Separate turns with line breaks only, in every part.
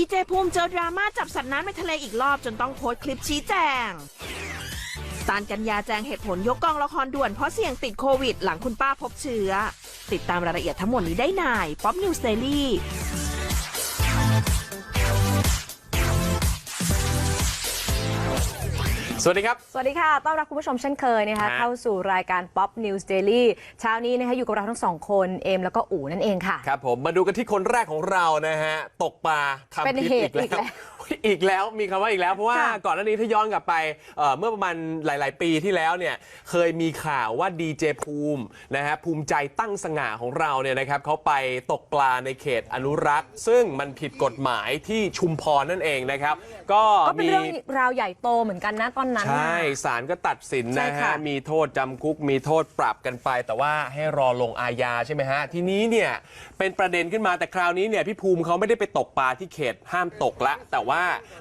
ดีเจภูมิเจอดราม่าจับสัตว์น้ำในทะเลอีกรอบจนต้องโพสต์คลิปชี้แจงตานกัญญาแจงเหตุผลยกกองละครด่วนเพราะเสี่ยงติดโควิด หลังคุณป้าพบเชื้อ ติดตามรายละเอียดทั้งหมดนี้ได้ในป๊อปนิวสเตอ
สวัสดีครับ
สวัสดีค่ะ ต้อนรับคุณผู้ชมเช่นเคยนะคะ
ฮะ
เข้าสู่รายการ Pop News Daily เช้านี้นะคะอยู่กับเราทั้งสองคน เอมแล้วก็อู๋นั่นเองค่ะ
ครับผม มาดูกันที่คนแรกของเรานะฮะ ตกปลาทำ
เป็น
คลิป
เห
อี
ตุ
กแล้
อีกแล้วว
อีกแล้วมีคำว่าอีกแล้ว เพราะว่า
ค่ะ
ก่อนหน้านี้ถ้าย้อนกลับไปเอ่อเมื่อประมาณหลาย ๆ ปีที่แล้วเนี่ยเคยมีข่าวว่าดีเจภูมินะฮะภูมิใจตั้งสง่าของเราเนี่ยนะครับเขาไปตกปลาในเขตอนุรักษ์ ซึ่งมันผิดกฎหมายที่ชุมพรนั่นเองนะครับ ก็
ก็เป็น
มี
เรื่องราวใหญ่โตเหมือนกันนะตอนนั้น
ใช่
น่ะ
ศาลก็ตัดสิน
ใช่
นะ
ค่ะ
ฮะมีโทษจำคุก มีโทษปรับกันไป แต่ว่าให้รอลงอาญาใช่ไหมฮะ ทีนี้เนี่ย เป็นประเด็นขึ้นมาแต่คราวนี้เนี่ยพี่ภูมิเขาไม่ได้ไปตกปลาที่เขตห้ามตกละ แต่ว่า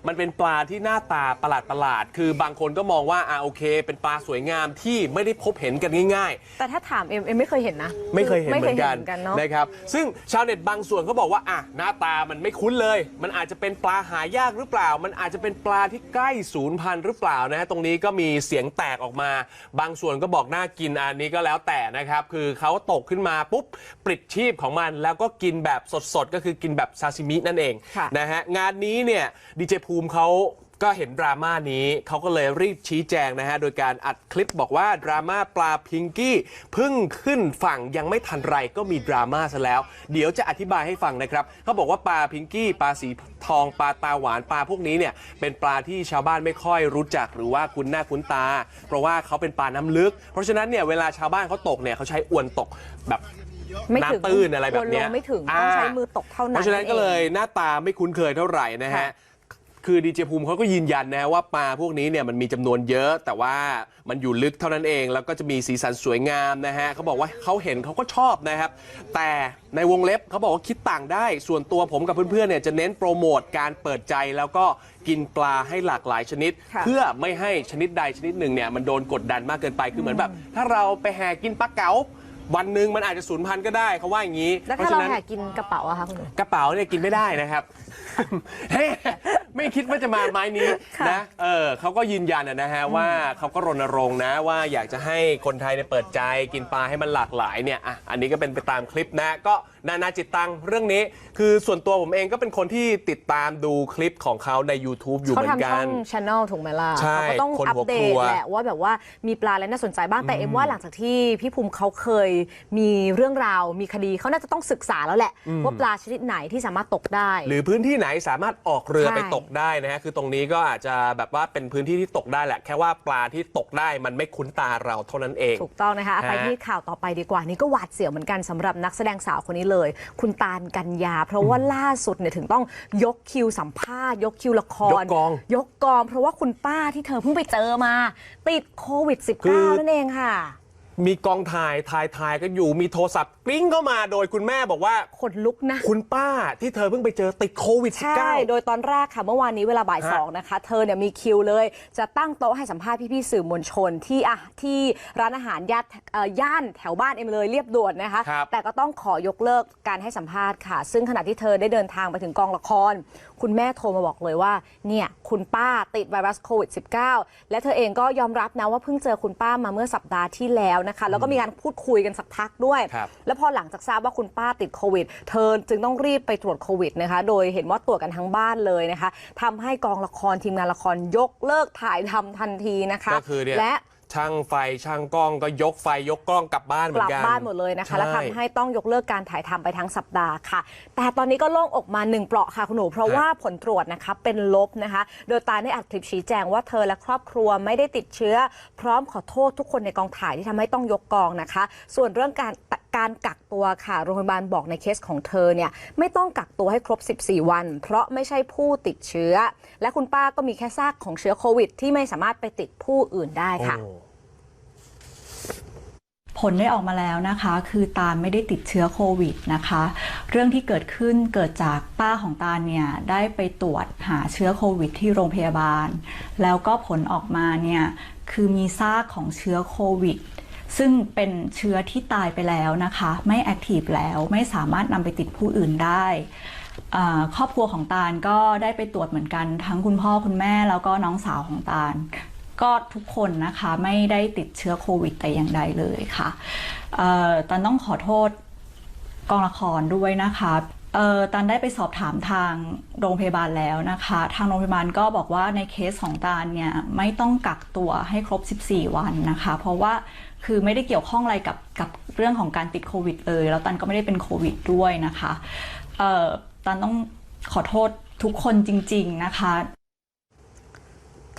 มันเป็นปลาที่หน้าตาประหลาดประหลาดๆคือบางคนก็มองว่าอ่าโอเค เป็นปลาสวยงามที่ไม่ได้พบเห็นกันง่าย ๆ
แต่ถ้าถามเอมเอมไม่เคยเห็นนะ
ไม่เคยเห็น
ไม่
เห
เค
มื
ย
อน
เห็
กัน
นเหมือนกันเนาะ
นะครับซึ่งชาวเน็ตบางส่วนเขาบอกว่าอะหน้าตามันไม่คุ้นเลย มันอาจจะเป็นปลาหายากหรือเปล่า มันอาจจะเป็นปลาที่ใกล้สูญพันธุ์หรือเปล่านะฮะตรงนี้ก็มีเสียงแตกออกมา บางส่วนก็บอกน่ากินอันนี้ก็แล้วแต่นะครับคือเขาตกขึ้นมาปุ๊บปลิดชีพของมันแล้วก็กินแบบสดๆก็คือกินแบบซาซิมินั่นเอง
ค่ะ
นะฮะงานนี้เนี่ยดีเจภูมิเขาก็เห็นดราม่านี้เขาก็เลยรีบชี้แจงนะฮะ โดยการอัดคลิปบอกว่าดราม่าปลาพิงกี้เพิ่งขึ้นฝั่งยังไม่ทันไรก็มีดราม่าซะแล้ว เดี๋ยวจะอธิบายให้ฟังนะครับเขาบอกว่าปลาพิงกี้ปลาสีทองปลาตาหวานปลาพวกนี้เนี่ยเป็นปลาที่ชาวบ้านไม่ค่อยรู้จักหรือว่าคุ้นหน้าคุ้นตา เพราะว่าเขาเป็นปลาน้ำลึก เพราะฉะนั้นเนี่ยเวลาชาวบ้านเขาตกเนี่ยเขาใช้อวนตกแบบ
ไม่ถึง
น้ำตื้นอะไรแบบเนี้ย
วนลงไม่ถึง ต้องใช้มือตกเท่านั้น
เพราะฉะนั้นก็เลยหน้าตาไม่คุ้นเคยเท่าไหร่นะฮะ
ค่ะ
คือดีเจภูมิเขาก็ยืนยันนะว่าปลาพวกนี้เนี่ยมันมีจำนวนเยอะ แต่ว่ามันอยู่ลึกเท่านั้นเอง แล้วก็จะมีสีสันสวยงามนะฮะเขาบอกว่าเขาเห็นเขาก็ชอบนะครับ แต่ในวงเล็บเขาบอกว่าคิดต่างได้ ส่วนตัวผมกับเพื่อนๆเนี่ยจะเน้นโปรโมทการเปิดใจแล้วก็กินปลาให้หลากหลายชนิด
ค่ะ
เพื่อไม่ให้ชนิดใดชนิดหนึ่งเนี่ยมันโดนกดดันมากเกินไปคือเหมือนแบบ ถ้าเราไปแห่กินปลาเก๋าวันหนึ่งมันอาจจะสูญพันธุ์ก็ได้เขาว่าอย่างนี้
แล้ว
เพ
ถ้า
ราะฉะ
เรา
นั้น
แห่กินกระเป๋าอะคะคุณหนู
กระเป๋าเนี่ยกินไม่ได้นะครับ เฮ้ ไม่คิดว่าจะมาไม้นี้
ค่ะ
นะเออเขาก็ยืนยันนะฮะว่าเขาก็รณรงค์นะว่าอยากจะให้คนไทยเนี่ยเปิดใจกินปลาให้มันหลากหลายเนี่ยอะอันนี้ก็เป็นไปตามคลิปนะ ก็นานาจิตตังเรื่องนี้ คือส่วนตัวผมเองก็เป็นคนที่ติดตามดูคลิปของเขาใน YouTube อยู่เห
เขา
มือน
ทำ
กั
ช่อนงช anel ถูกไหมล่ะ
ใช่
เขาก็ต้อง
คน
อัป
หัว
เด
ครั
ต
ว
แหละว่าแบบว่ามีปลาอะไรน่าสนใจบ้างแต่เอ็มว่าหลังจากที่พี่ภูมิเขาเคยมีเรื่องราวมีคดีเขาน่าจะต้องศึกษาแล้วแหละว่าปลาชนิดไหนที่สามารถตกได้
หรือพื้นที่ไหนสามารถออกเรือ
ใช่
ไปตกได้นะฮะคือตรงนี้ก็อาจจะแบบว่าเป็นพื้นที่ที่ตกได้แหละ แค่ว่าปลาที่ตกได้มันไม่คุ้นตาเราเท่านั้นเอง
ถูกต้องนะคะ
ฮะ
ไปที่ข่าวต่อไปดีกว่านี่ก็หวาดเสียวเหมือนกันสำหรับนักแสดงสาวคนนี้เลย คุณตาลกัญญา เพราะว่าล่าสุดเนี่ยถึงต้องยกคิวสัมภาษณ์ ยกคิวละคร
ยกกอง
ยกกอง เพราะว่าคุณป้าที่เธอเพิ่งไปเจอมา ติดโควิด
คือ
-19 นั่นเองค่ะ
มีกองถ่ายถ่ายถ่ายก็อยู่มีโทรศัพท์กริ้งเข้ามาโดยคุณแม่บอกว่า
ขนลุกนะ
คุณป้าที่เธอเพิ่งไปเจอติดโควิด
ใช่
19
โดยตอนแรกค่ะ เมื่อวานนี้เวลาบ่าย
ฮะ
สองนะคะ เธอเนี่ยมีคิวเลย จะตั้งโต๊ะให้สัมภาษณ์พี่ๆสื่อมวลชนที่อะที่ร้านอาหารย่านเอ่อย่านแถวบ้านเอ็มเลยเรียบด่วนนะคะ
ครับ
แต่ก็ต้องขอยกเลิกการให้สัมภาษณ์ค่ะ ซึ่งขณะที่เธอได้เดินทางไปถึงกองละคร คุณแม่โทรมาบอกเลยว่า เนี่ย คุณป้าติดไวรัสโควิด -19 และเธอเองก็ยอมรับนะว่าเพิ่งเจอคุณป้ามาเมื่อสัปดาห์ที่แล้วนะคะ แล้วก็มีการพูดคุยกันสักพักด้วย
ครับ
แล้วพอหลังจากทราบว่าคุณป้าติดโควิด เธอจึงต้องรีบไปตรวจโควิดนะคะ โดยเห็นว่าตรวจกันทั้งบ้านเลยนะคะทำให้กองละครทีมงานละครยกเลิกถ่ายทำทันทีนะคะ
ก็คือเนี่ย
และ
ช่างไฟช่างกล้องก็ยกไฟยกกล้องกลับบ้านเหมื
ก
อ
ลั
น
บ
กัน
บ้านหมดเลยนะคะ
ช่
และทำให้ต้องยกเลิกการถ่ายทำไปทั้งสัปดาห์ค่ะ แต่ตอนนี้ก็โล่งอกมาหนึ่งเปราะค่ะคุณหนู เพราะ
ฮะ
ว่าผลตรวจนะคะเป็นลบนะคะ โดยตาได้อัดคลิปชี้แจงว่าเธอและครอบครัวไม่ได้ติดเชื้อ พร้อมขอโทษทุกคนในกองถ่ายที่ทำให้ต้องยกกองนะคะ ส่วนเรื่องการ การกักตัวค่ะ โรงพยาบาลบอกในเคสของเธอเนี่ยไม่ต้องกักตัวให้ครบ 14 วัน เพราะไม่ใช่ผู้ติดเชื้อ และคุณป้าก็มีแค่ซากของเชื้อโควิด ที่ไม่สามารถไปติดผู้อื่นได้ค่ะ
โอ้
ผลได้ออกมาแล้วนะคะ คือตาลไม่ได้ติดเชื้อโควิดนะคะ เรื่องที่เกิดขึ้นเกิดจากป้าของตาลเนี่ยได้ไปตรวจหาเชื้อโควิด ที่โรงพยาบาล แล้วก็ผลออกมาเนี่ยคือมีซากของเชื้อโควิด ซึ่งเป็นเชื้อที่ตายไปแล้วนะคะ ไม่แอคทีฟแล้วไม่สามารถนำไปติดผู้อื่นได้ครอบครัวของตาลก็ได้ไปตรวจเหมือนกัน ทั้งคุณพ่อคุณแม่แล้วก็น้องสาวของตาลก็ทุกคนนะคะไม่ได้ติดเชื้อโควิดแต่อย่างใดเลยค่ะตาลต้องขอโทษกองละครด้วยนะคะ เอ่อตันได้ไปสอบถามทางโรงพยาบาลแล้วนะคะ ทางโรงพยาบาลก็บอกว่าในเคสของตาลเนี่ยไม่ต้องกักตัวให้ครบ 14 วันนะคะ เพราะว่าคือไม่ได้เกี่ยวข้องอะไรกับกับเรื่องของการติดโควิดเลย แล้วตันก็ไม่ได้เป็นโควิดด้วยนะคะ เอ่อตันต้องขอโทษทุกคนจริง ๆนะคะ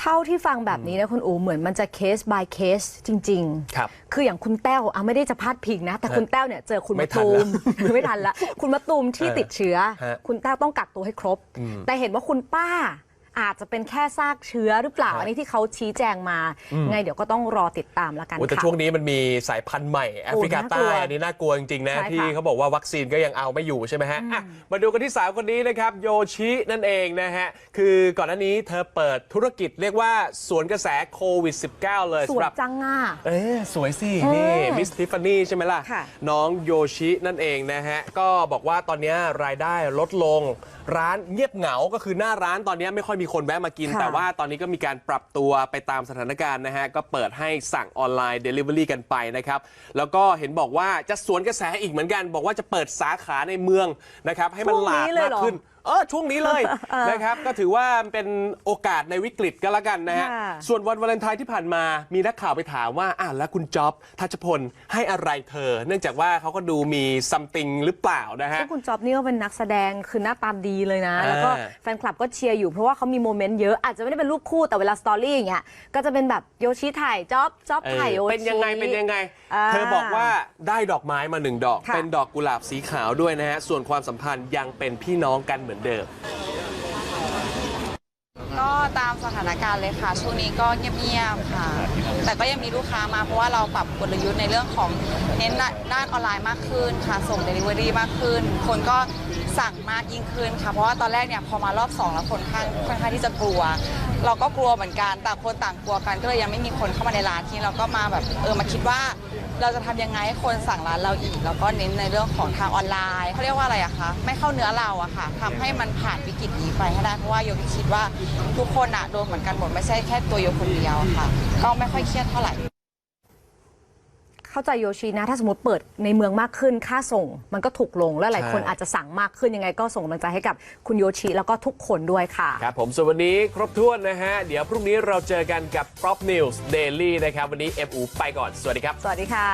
เท่าที่ฟังแบบนี้นะคุณอูเหมือนมันจะเคส by เคสจริงๆ
ครับ
คืออย่างคุณแต้วอะไม่ได้จะพาดพิงนะ แต่คุณแต้วเนี่ยเจอคุณ
ไม่
มะ
ทัน
ตู
แล้ว
มไม่ทันละ คุณมะตูมที่
เออ
ติดเชื้อ
ฮะ
คุณแต้วต้องกักตัวให้ครบ
อืม
แต่เห็นว่าคุณป้า อาจจะเป็นแค่ซากเชื้อหรือเปล่า
ฮะ
อันนี้ที่เขาชี้แจงมาไงเดี๋ยวก็ต้องรอติดตามแล้วกัน
โอ้แต่
ค่ะ
ช่วงนี้มันมีสายพันธุ์ใหม่แอฟริกา
น่าก
ใต้
ลัว
อันนี้น่ากลัวจริงๆนะ
ใช่ค่ะ
ที่เขาบอกว่าวัคซีนก็ยังเอาไม่อยู่ใช่ไหมฮะอะมาดูกันที่สาวคนนี้นะครับโยชินั่นเองนะฮะ คือก่อนหน้านี้เธอเปิดธุรกิจเรียกว่าสวนกระแสโควิด -19 เลย
ส
สำ
วย
หรับ
จังอะ
เอ๊ะสวยสิ
เออ
นี่ มิสทิฟฟานี่ใช่ไหมล่ะ
ค่ะ
น้องโยชินั่นเองนะฮะ ก็บอกว่าตอนนี้รายได้ลดลง ร้านเงียบเหงาก็คือหน้าร้านตอนนี้ไม่ค่อยมีคนแวะมากิน
ค่ะ
แต่ว่าตอนนี้ก็มีการปรับตัวไปตามสถานการณ์นะฮะ ก็เปิดให้สั่งออนไลน์ Delivery กันไปนะครับ แล้วก็เห็นบอกว่าจะสวนกระแสอีกเหมือนกัน บอกว่าจะเปิดสาขาในเมืองนะครับ ให้มันหลาก
ช่วงนี้เลย
มาก
เหรอ
ขึ้น เออช่วงนี้เลยนะครับก็ถือว่าเป็นโอกาสในวิกฤตก็แล้วกันนะฮะ
ค่ะ
ส่วนวันวาเลนไทน์ที่ผ่านมามีนักข่าวไปถามว่าอะแล้วคุณจ๊อบทัชพลให้อะไรเธอ เนื่องจากว่าเขาก็ดูมีซัมติงหรือเปล่านะฮะ
ซึ่งคุณจ๊อบนี่ก็เป็นนักแสดงคือหน้าตาดีเลยนะ
อ่า
แล้วก็แฟนคลับก็เชียร์อยู่เพราะว่าเขามีโมเมนต์เยอะอาจจะไม่ได้เป็นรูปคู่แต่เวลาสตอรี่อย่างเงี้ยก็จะเป็นแบบโยชิถ่ายจ๊อบจ๊อบ
เออ
ถ่ายโยชิ
เป็นยังไงเป็นยังไง
อ่า
เธอบอกว่าได้ดอกไม้มาหนึ่งดอก
ค่ะ
เป็นดอกกุหลาบสีขาวด้วยนะฮะ ส่วนความสัมพันธ์ยังเป็นพี่น้องกันเหมือนเดิม
ก็ตามสถานการณ์เลยค่ะ ช่วงนี้ก็เงียบๆค่ะ แต่ก็ยังมีลูกค้ามาเพราะว่าเราปรับกลยุทธ์ในเรื่องของเน้นด้านออนไลน์มากขึ้นค่ะ ส่ง Delivery มากขึ้น คนก็สั่งมากยิ่งขึ้นค่ะ เพราะว่าตอนแรกเนี่ยพอมารอบสองแล้วคนข้างค่อนข้างที่จะกลัว เราก็กลัวเหมือนกัน ต่างคนต่างกลัวกัน ก็เลยยังไม่มีคนเข้ามาในร้านที่เราก็มาแบบเออมาคิดว่า เราจะทำยังไงให้คนสั่งร้านเราอีก แล้วก็เน้นในเรื่องของทางออนไลน์เขาเรียกว่าอะไรอะคะไม่เข้าเนื้อเราอะค่ะทำให้มันผ่านวิกฤตนี้ไปให้ได้เพราะว่าโยคิดว่าทุกคนอะโดนเหมือนกันหมดไม่ใช่แค่ตัวโยคนเดียวะค่ะ ก็ไม่ค่อยเครียดเท่าไหร่
เข้าใจโยชินะ ถ้าสมมติเปิดในเมืองมากขึ้นค่าส่ง มันก็ถูกลงและหลายคน
ใช่
อาจจะสั่งมากขึ้นยังไงก็ส่งกำลังใจให้กับคุณโยชิแล้วก็ทุกคนด้วยค่ะ
ครับผมส่วนวันนี้ครบถ้วนนะฮะ เดี๋ยวพรุ่งนี้เราเจอกันกับ Prop News Daily นะครับ วันนี้เอฟอูไปก่อน สวัสดีครับ
สวัสดีค่ะ